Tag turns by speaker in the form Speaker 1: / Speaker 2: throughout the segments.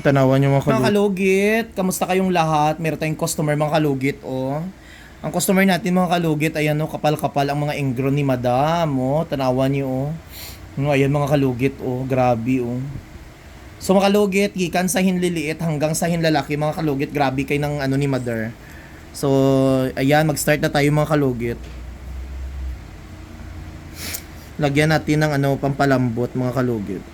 Speaker 1: Tanawan yung mga
Speaker 2: Mga
Speaker 1: kalugit.
Speaker 2: kalugit, kamusta kayong lahat? Meron tayong customer mga kalugit, oh. Ang customer natin mga kalugit, ayan oh, kapal-kapal ang mga ingro ni Madam, oh. Tanawan niyo, oh. No, ayan mga kalugit, oh. Grabe, oh. So mga kalugit, gikan sa hinliliit hanggang sa hinlalaki, mga kalugit, grabe kay ng ano ni Mother. So, ayan, mag-start na tayo mga kalugit. Lagyan natin ng ano, pampalambot mga kalugit.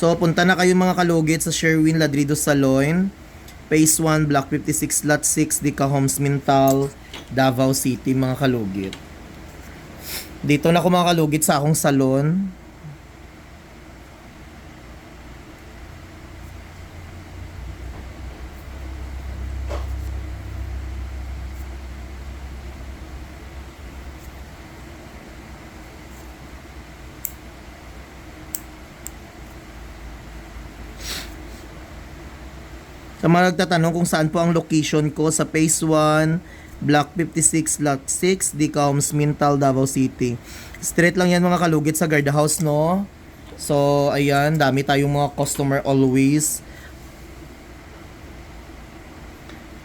Speaker 2: So, punta na kayo mga kalugit sa Sherwin Ladrido Salon. Phase 1, Block 56, Lot 6, Dica Homes, Mintal, Davao City, mga kalugit. Dito na ako mga kalugit sa akong salon. Sa mga nagtatanong kung saan po ang location ko sa Phase 1, Block 56, Lot 6, Dicoms, Mintal, Davao City. Straight lang yan mga kalugit sa guard house, no? So, ayan, dami tayong mga customer always.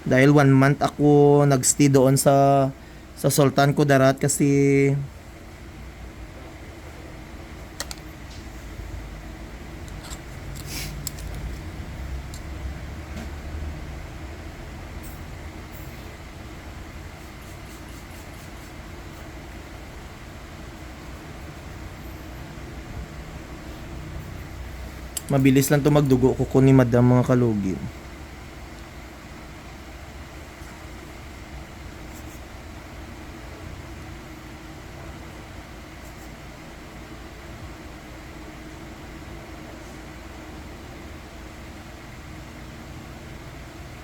Speaker 2: Dahil one month ako nagstay doon sa sa Sultan Kudarat kasi mabilis lang to magdugo kuko ni Madam mga kalugit.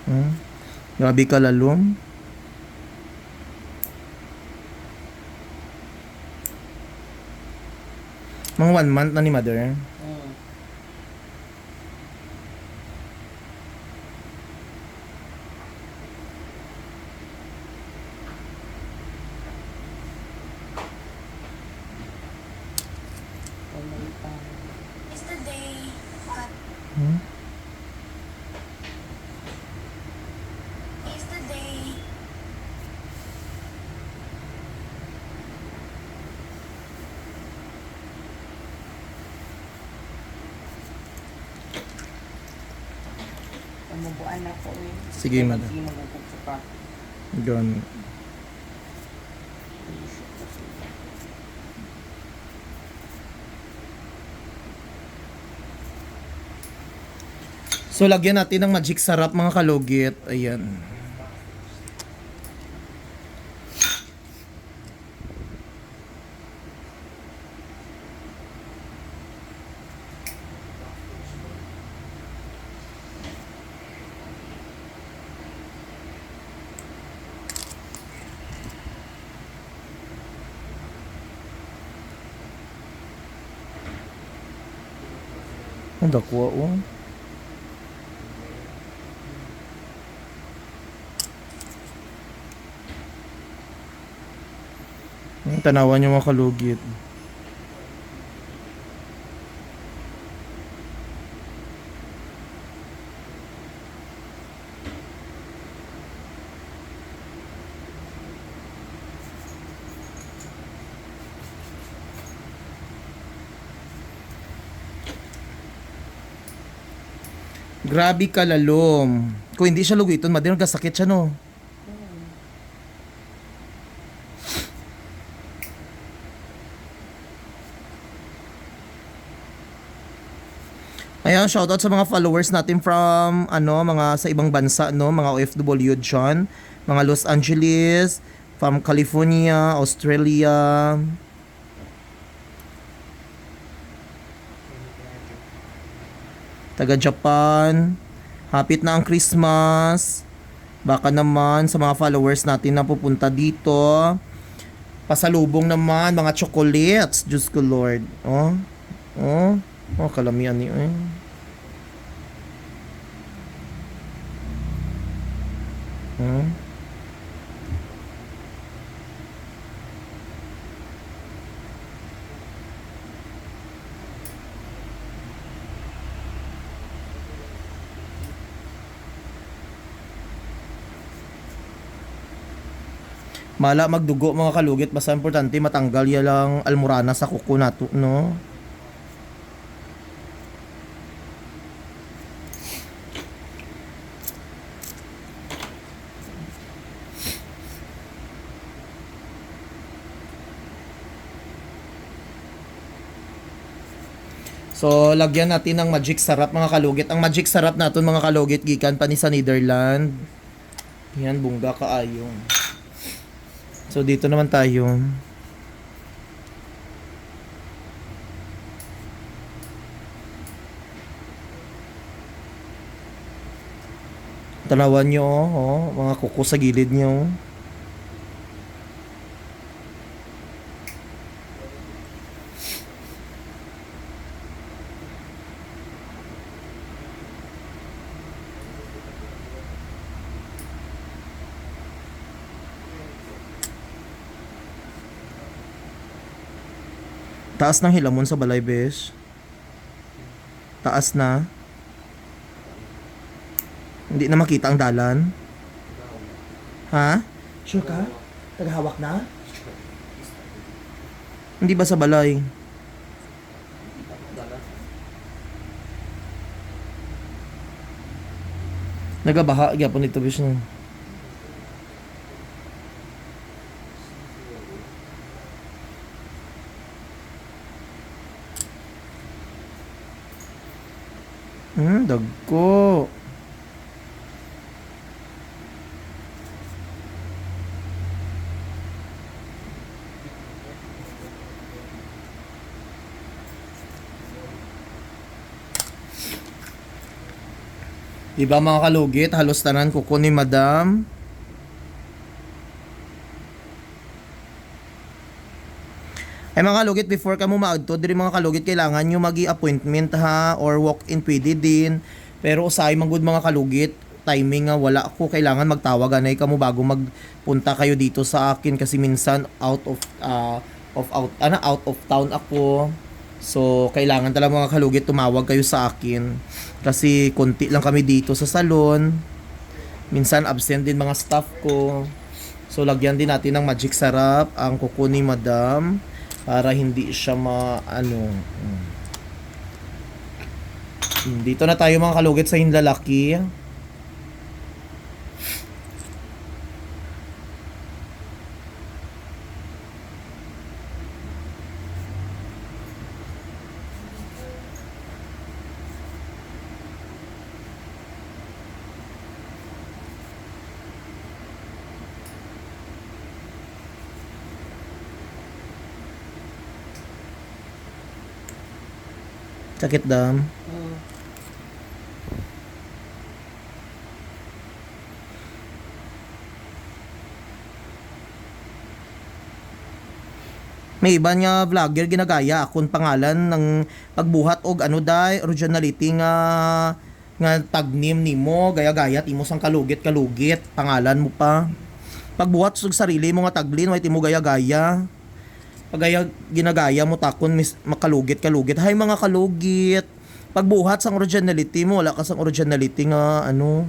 Speaker 2: Hmm? Grabe ka lalong. Mga one month na ni mother.
Speaker 3: Pamubuan ako eh.
Speaker 1: Sige, madam.
Speaker 3: Sige, magugugso pa.
Speaker 1: Ganun. So, lagyan natin ng magic sarap mga kalugit. Ayan. Ang dakwa oh. Ang tanawan yung mga kalugit. Grabe ka lalom. Kung hindi siya lugiton, madin kasakit siya no. Ayan, shoutout sa mga followers natin from ano, mga sa ibang bansa, no, mga OFW dyan, mga Los Angeles, from California, Australia. Taga Japan. Hapit na ang Christmas. Baka naman sa mga followers natin na pupunta dito. Pasalubong naman mga chocolates. Diyos ko Lord. Oh. Oh. Oh, kalamian niyo eh.
Speaker 2: Hmm? Mala magdugo mga kalugit basta importante matanggal ya lang almorana sa kuko nato no. So, lagyan natin ng magic sarap mga kalugit. Ang magic sarap natin mga kalugit gikan pa ni sa Netherland. Yan, bungga kaayong. So, dito naman tayo. Tanawan nyo, oh, mga kuko sa gilid nyo. Taas ng hilamon sa balay, besh. Taas na. Hindi na makita ang dalan. Ha? Sure ka? Tagahawak na? Hindi ba sa balay? Nagabaha gyapon ito besh no. Hmm, dagko. Diba mga kalugit, halos tanan kuko ni madam. Ay mga kalugit, before ka mo maagto, diri mga kalugit, kailangan nyo magi appointment ha, or walk-in pwede din. Pero usay man gud mga kalugit, timing nga wala ako, kailangan magtawag anay ka mo bago magpunta kayo dito sa akin kasi minsan out of ah, of out ana out of town ako. So, kailangan talaga mga kalugit tumawag kayo sa akin. Kasi konti lang kami dito sa salon. Minsan absent din mga staff ko. So, lagyan din natin ng magic sarap ang kuko ni madam para hindi siya ma ano. mm. Mm, Dito na tayo mga kalugit sa hinlalaki. Sakit dam. May iba nga vlogger ginagaya akong pangalan ng pagbuhat og ano day originality nga nga tagnim nimo gaya-gaya timo sang kalugit kalugit pangalan mo pa pagbuhat sa sarili mo nga taglin way timo gaya-gaya pagaya ginagaya mo takon mis makalugit kalugit. Hay mga kalugit! Pagbuhat sang originality mo wala ka sang originality nga ano?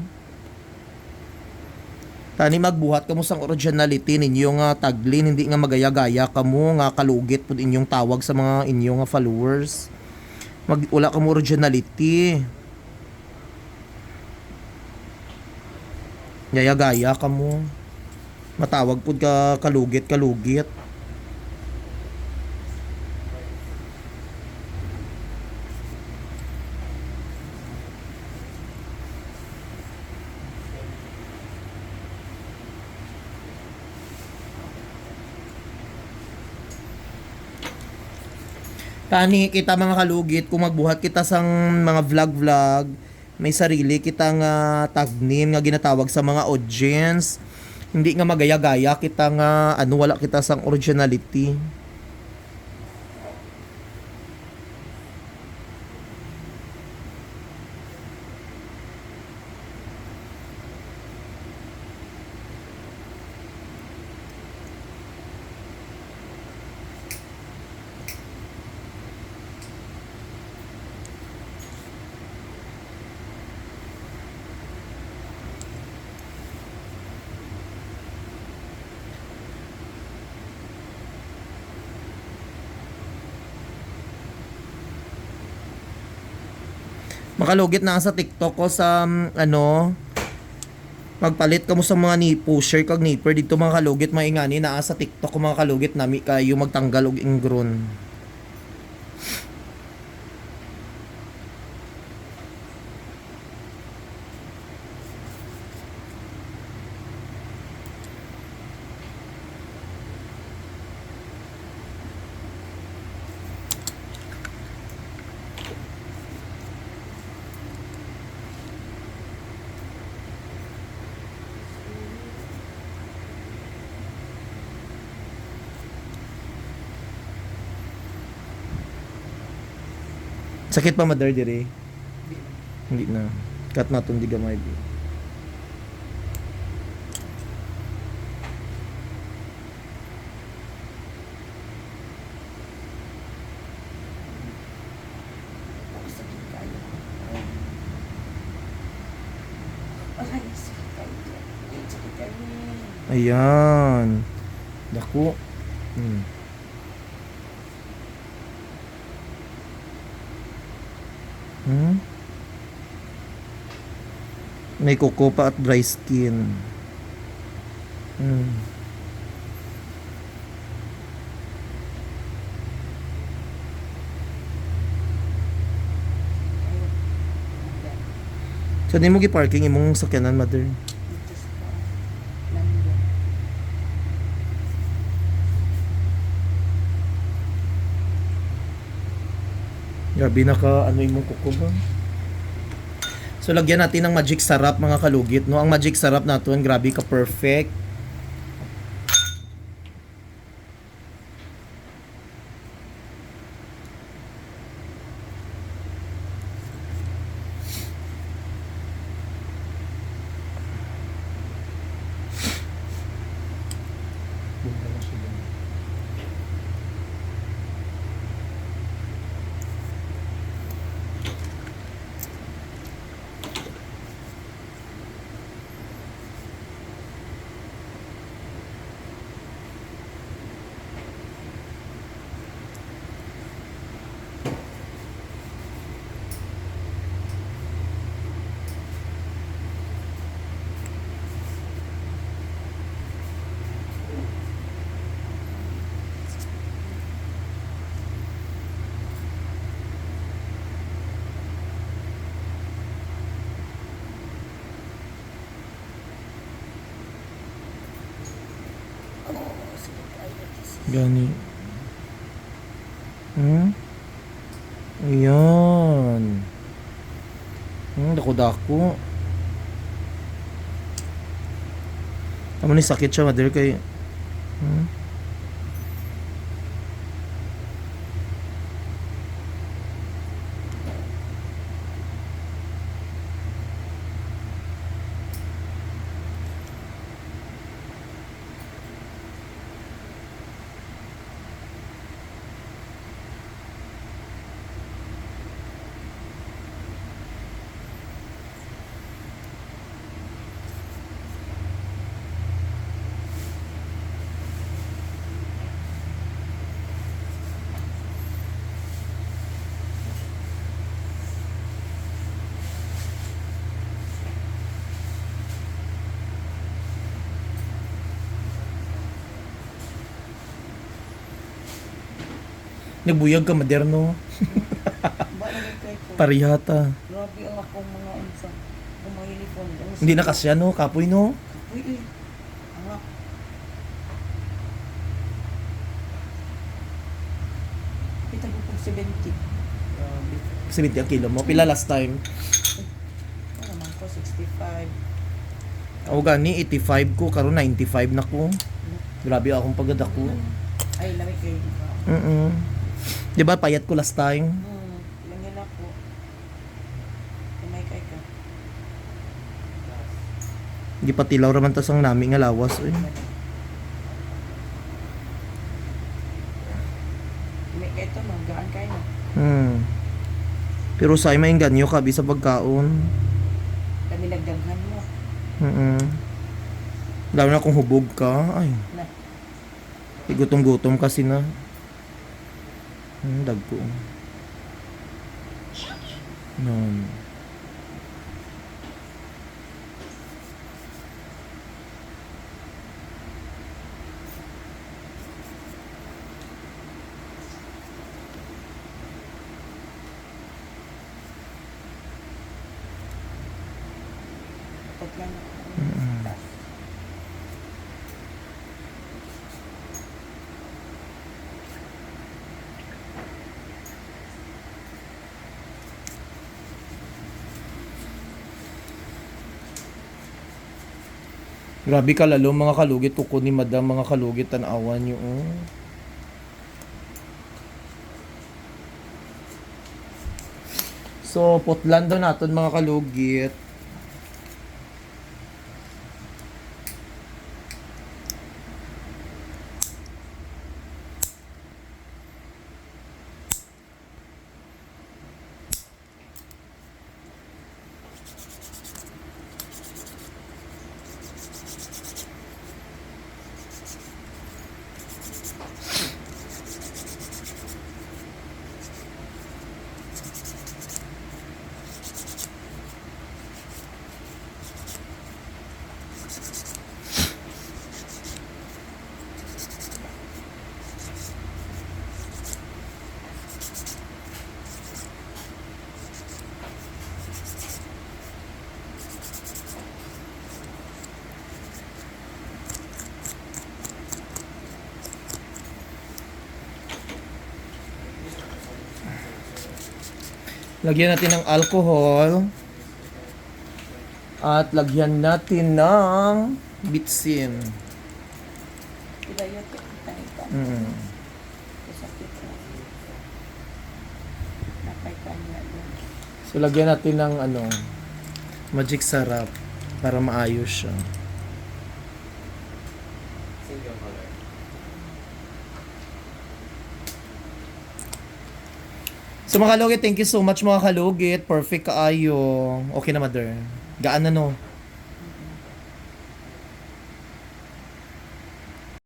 Speaker 2: Tani magbuhat kamo sang originality ninyo nga taglin. Hindi nga magaya-gaya kamo nga kalugit pud inyong tawag sa mga inyong nga followers. Mag wala kamo originality. Gaya-gaya kamo matawag pud ka kalugit kalugit Tani kita mga kalugit kung magbuhat kita sang mga vlog-vlog, may sarili kita nga tagnim nga ginatawag sa mga audience. Hindi nga magaya-gaya kita nga ano wala kita sang originality. Makalugit na sa TikTok ko sa um, ano magpalit kamo sa mga ni pusher kag nipper dito mga kalugit maingani naa sa TikTok ko mga kalugit nami kayo magtanggal og ingron. Sakit pa mother dire. Hindi na. Cut na tong di gamay. Ayan. Dako. Hmm? May kuko pa at dry skin. Hmm. So, di mo gi-parking imong sakyanan, mother. Grabe na ka, ano imong kuko? So, lagyan natin ng magic sarap, mga kalugit, no? Ang magic sarap natin, grabe ka perfect. Gani. Hmm? Ayan. Hmm, dako-dako. Amo ni sakit siya, mother, kay... Hmm? Nagbuyag ka, mother, no? Parihata.
Speaker 3: Grabe ang akong mga unsa. Ang
Speaker 2: Hindi na kasya, no? Kapoy, no?
Speaker 3: Uy, uy. Ang ak- Kita ko pag 70. Grabe.
Speaker 2: 70 ang kilo mo. Pila last time?
Speaker 3: Ano naman ko, 65.
Speaker 2: Ako gani, 85 ko. Karon 95 na ko. Grabe akong pagad ako.
Speaker 3: Ay, lamig kayo. ka.
Speaker 2: Di ba payat ko last time?
Speaker 3: Hmm, langyan ako. Lamay kay ka.
Speaker 2: Di pa tilaw raman tas ang nami nga lawas. Eh.
Speaker 3: Lamay kay ito, magaan kayo na.
Speaker 2: Hmm. Pero sa may ganyo ka sa pagkaon.
Speaker 3: Kami nagdaghan mo.
Speaker 2: Mm Lalo na kung hubog ka. Ay,
Speaker 3: Na,
Speaker 2: gutom-gutom kasi na. Hmm, dagko.
Speaker 3: Noon. Pagkano?
Speaker 2: Grabe ka lalo mga kalugit tuko ni madam mga kalugit tanawan niyo oh. So, putlan daw naton mga kalugit. Lagyan natin ng alcohol. At lagyan natin ng bitsin. Mm. So lagyan natin ng ano, magic sarap para maayos siya. So mga kalugit, thank you so much mga kalugit. Perfect kaayo. Okay na mother. Gaan na no.